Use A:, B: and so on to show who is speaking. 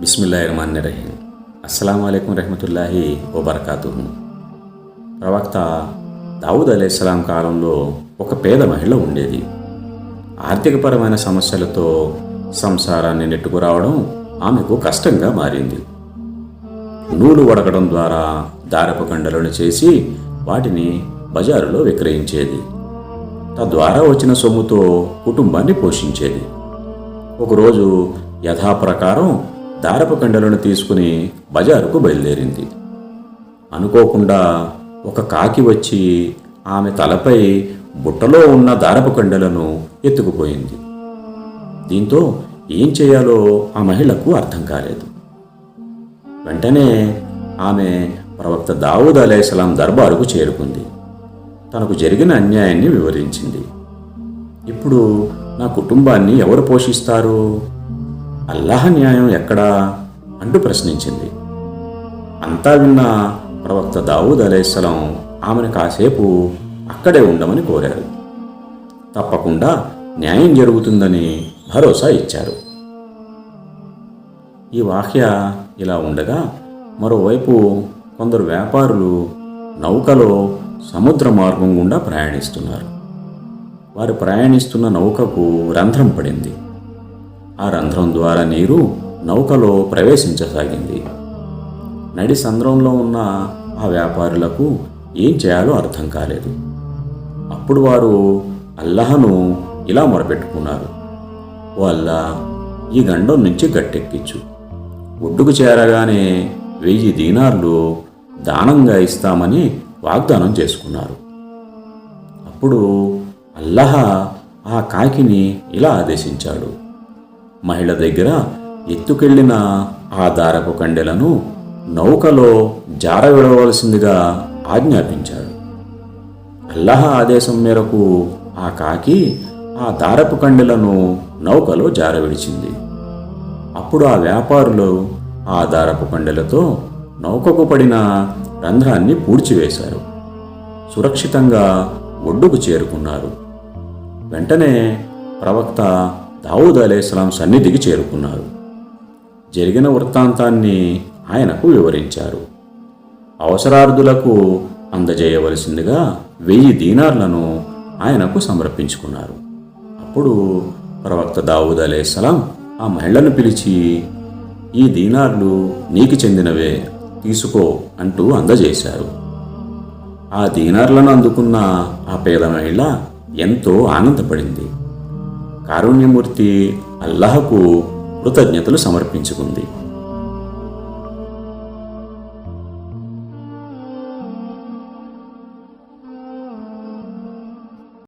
A: బిస్మిల్లాహిర్మాన్ అస్సలం అయికం రహమతుల్లాహి వబర్కాతు ప్రవక్త దావుద్ అలైహిస్సలాం కాలంలో ఒక పేద మహిళ ఉండేది. ఆర్థికపరమైన సమస్యలతో సంసారాన్ని నెట్టుకురావడం ఆమెకు కష్టంగా మారింది. నూలు వడకడం ద్వారా దారపు కండలను చేసి వాటిని బజారులో విక్రయించేది. తద్వారా వచ్చిన సొమ్ముతో కుటుంబాన్ని పోషించేది. ఒకరోజు యథాప్రకారం దారపు కండలను తీసుకుని బజారుకు బయలుదేరింది. అనుకోకుండా ఒక కాకి వచ్చి ఆమె తలపై బుట్టలో ఉన్న దారపు కండలను ఎత్తుకుపోయింది. దీంతో ఏం చేయాలో ఆ మహిళకు అర్థం కాలేదు. వెంటనే ఆమె ప్రవక్త దావూద్ అలైహిస్సలాం దర్బారుకు చేరుకుంది. తనకు జరిగిన అన్యాయాన్ని వివరించింది. ఇప్పుడు నా కుటుంబాన్ని ఎవరు పోషిస్తారు? అల్లాహ్ న్యాయం ఎక్కడా అంటూ ప్రశ్నించింది. అంతా విన్న ప్రవక్త దావూద్ అలేస్సలం ఆమెను కాసేపు అక్కడే ఉండమని కోరారు. తప్పకుండా న్యాయం జరుగుతుందని భరోసా ఇచ్చారు. ఈ వాక్య ఇలా ఉండగా మరోవైపు కొందరు వ్యాపారులు నౌకలో సముద్ర మార్గం గుండా ప్రయాణిస్తున్నారు. వారు ప్రయాణిస్తున్న నౌకకు రంధ్రం పడింది. ఆ రంధ్రం ద్వారా నీరు నౌకలో ప్రవేశించసాగింది. నడి సంద్రంలో ఉన్న ఆ వ్యాపారులకు ఏం చేయాలో అర్థం కాలేదు. అప్పుడు వారు అల్లహను ఇలా మొరపెట్టుకున్నారు. ఓ అల్లా ఈ గండం నుంచి గట్టెక్కించు ఒడ్డుకు చేరగానే వెయ్యి దీనార్లు దానంగా ఇస్తామని వాగ్దానం చేసుకున్నారు. అప్పుడు అల్లహ ఆ కాకిని ఇలా ఆదేశించాడు. మహిళ దగ్గర ఎత్తుకెళ్ళిన ఆ దారపు కండెలను నౌకలో జారవిడవలసిందిగా ఆజ్ఞాపించాడు. అల్లహ ఆదేశం మేరకు ఆ కాకి ఆ దారపు కండెలను నౌకలో జారవిడిచింది అప్పుడు ఆ వ్యాపారులు ఆ దారపు కండెలతో నౌకకు పడిన రంధ్రాన్ని పూడ్చివేశారు. సురక్షితంగా ఒడ్డుకు చేరుకున్నారు. వెంటనే ప్రవక్త దావూద్ అలేస్లాం సన్నిధికి చేరుకున్నారు. జరిగిన వృత్తాంతాన్ని ఆయనకు వివరించారు. అవసరార్థులకు అందజేయవలసిందిగా వెయ్యి దీనార్లను ఆయనకు సమర్పించుకున్నారు. అప్పుడు ప్రవక్త దావూద్ అలేస్లాం ఆ మహిళను పిలిచి ఈ దీనార్లు నీకు చెందినవే తీసుకో అంటూ అందజేశారు. ఆ దీనార్లను అందుకున్న ఆ పేద మహిళ ఎంతో ఆనందపడింది. కారుణ్యమూర్తి అల్లహకు కృతజ్ఞతలు సమర్పించుకుంది.